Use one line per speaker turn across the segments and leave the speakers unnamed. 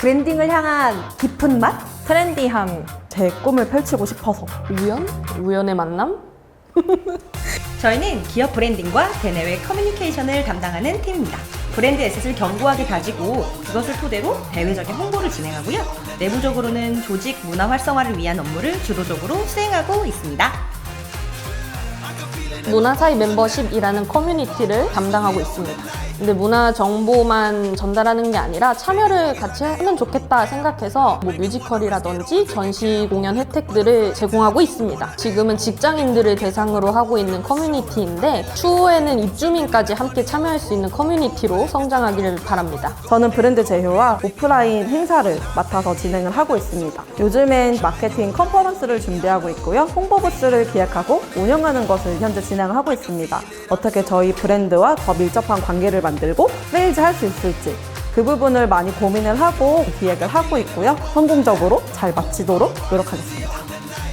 브랜딩을 향한 깊은 맛?
트렌디함, 제 꿈을 펼치고 싶어서.
우연? 우연의 만남?
저희는 기업 브랜딩과 대내외 커뮤니케이션을 담당하는 팀입니다. 브랜드 에셋을 견고하게 다지고 그것을 토대로 대외적인 홍보를 진행하고요. 내부적으로는 조직 문화 활성화를 위한 업무를 주도적으로 수행하고 있습니다.
문화사이 멤버십이라는 커뮤니티를 담당하고 있습니다. 근데 문화 정보만 전달하는 게 아니라 참여를 같이 하면 좋겠다 생각해서 뭐 뮤지컬이라든지 전시 공연 혜택들을 제공하고 있습니다. 지금은 직장인들을 대상으로 하고 있는 커뮤니티인데 추후에는 입주민까지 함께 참여할 수 있는 커뮤니티로 성장하기를 바랍니다.
저는 브랜드 제휴와 오프라인 행사를 맡아서 진행을 하고 있습니다. 요즘엔 마케팅 컨퍼런스를 준비하고 있고요. 홍보 부스를 기획하고 운영하는 것을 현재 진행하고 있습니다. 어떻게 저희 브랜드와 더 밀접한 관계를 만들고 세일즈 할 수 있을지 그 부분을 많이 고민을 하고 기획을 하고 있고요. 성공적으로 잘 마치도록 노력하겠습니다.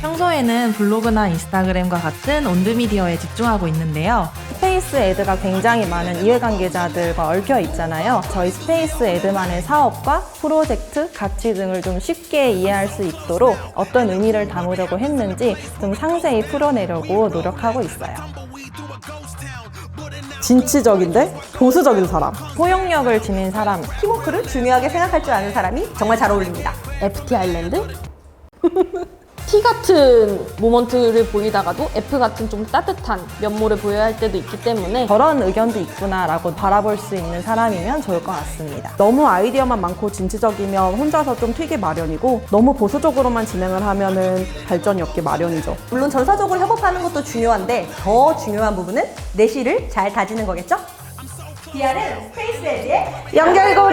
평소에는 블로그나 인스타그램과 같은 온드미디어에 집중하고 있는데요.
스페이스 애드가 굉장히 많은 이해관계자들과 얽혀 있잖아요. 저희 스페이스 애드만의 사업과 프로젝트, 가치 등을 좀 쉽게 이해할 수 있도록 어떤 의미를 담으려고 했는지 좀 상세히 풀어내려고 노력하고 있어요. 진취적인데 보수적인 사람. 포용력을 지닌 사람.
팀워크를 중요하게 생각할 줄 아는 사람이 정말 잘 어울립니다.
FT 아일랜드? T 같은 모먼트를 보이다가도 F 같은 좀 따뜻한 면모를 보여야 할 때도 있기 때문에
저런 의견도 있구나라고 바라볼 수 있는 사람이면 좋을 것 같습니다. 너무 아이디어만 많고 진취적이면 혼자서 좀 튀기 마련이고 너무 보수적으로만 진행을 하면은 발전이 없기 마련이죠.
물론 전사적으로 협업하는 것도 중요한데 더 중요한 부분은 내실을 잘 다지는 거겠죠? DR은 스페이스 에드의
연결고리!